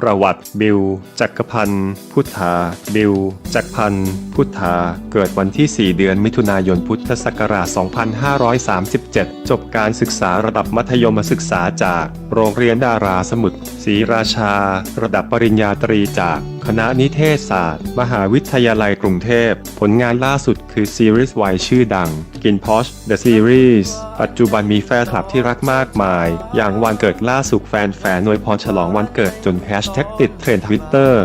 ประวัติบิลจักรพันธ์ พุทธา บิลจักรพันธ์ พุทธา เกิดวันที่ 4 เดือนมิถุนายนพุทธศักราช 2537 จบการศึกษาระดับมัธยมศึกษาจาก โรงเรียนดาราสมุทรศรีราชา ระดับปริญญาตรีจาก คณะนิเทศศาสตร์ มหาวิทยาลัยกรุงเทพ ผลงานล่าสุดคือซีรีส์วายชื่อดัง กินพอช The Series ปัจจุบันมีแฟนคลับที่รักมากมาย อย่างวันเกิดล่าสุดแฟนๆหน่วยพรฉลองวันเกิดจนแฮชแท็กติดเทรนด์ทวิตเตอร์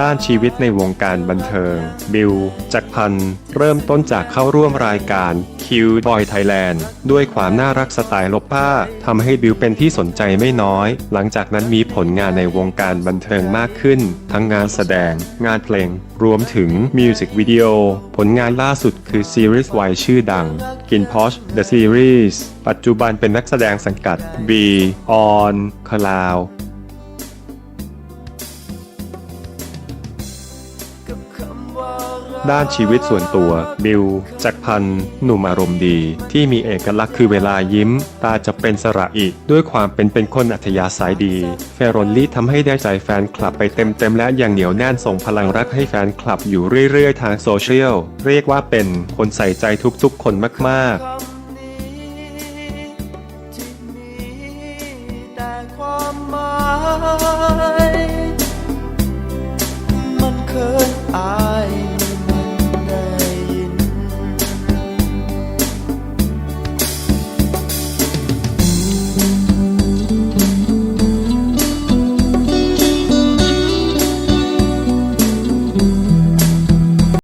ด้านชีวิตในวงการบันเทิง บิลจักพันเริ่มต้นจากเข้าร่วมรายการ Q Boy Thailand ด้วยความน่ารักสไตล์ลบผ้าทำให้บิลเป็นที่สนใจไม่น้อย หลังจากนั้นมีผลงานในวงการบันเทิงมากขึ้น ทั้งงานแสดง งานเพลง รวมถึงมิวสิกวิดีโอ ผลงานล่าสุดคือซีรีส์วายชื่อดัง กินพอช The Series ปัจจุบันเป็นนักแสดงสังกัด B On Cloud ด้านชีวิตส่วนตัว บิลจักพันหนุ่มอารมณ์ดี ที่มีเอกลักษณ์คือเวลายิ้ม ตาจะเป็นสระอิด้วยความเป็นเป็นคนอัธยาศัยดี เฟรนลี่ทำให้ได้ใจแฟนคลับไปเต็มๆและอย่างเหนียวแน่นส่งพลังรักให้แฟนคลับอยู่เรื่อยๆ ทางโซเชียลเรียกว่าเป็นคนใส่ใจทุกๆ คนมากๆความหมาย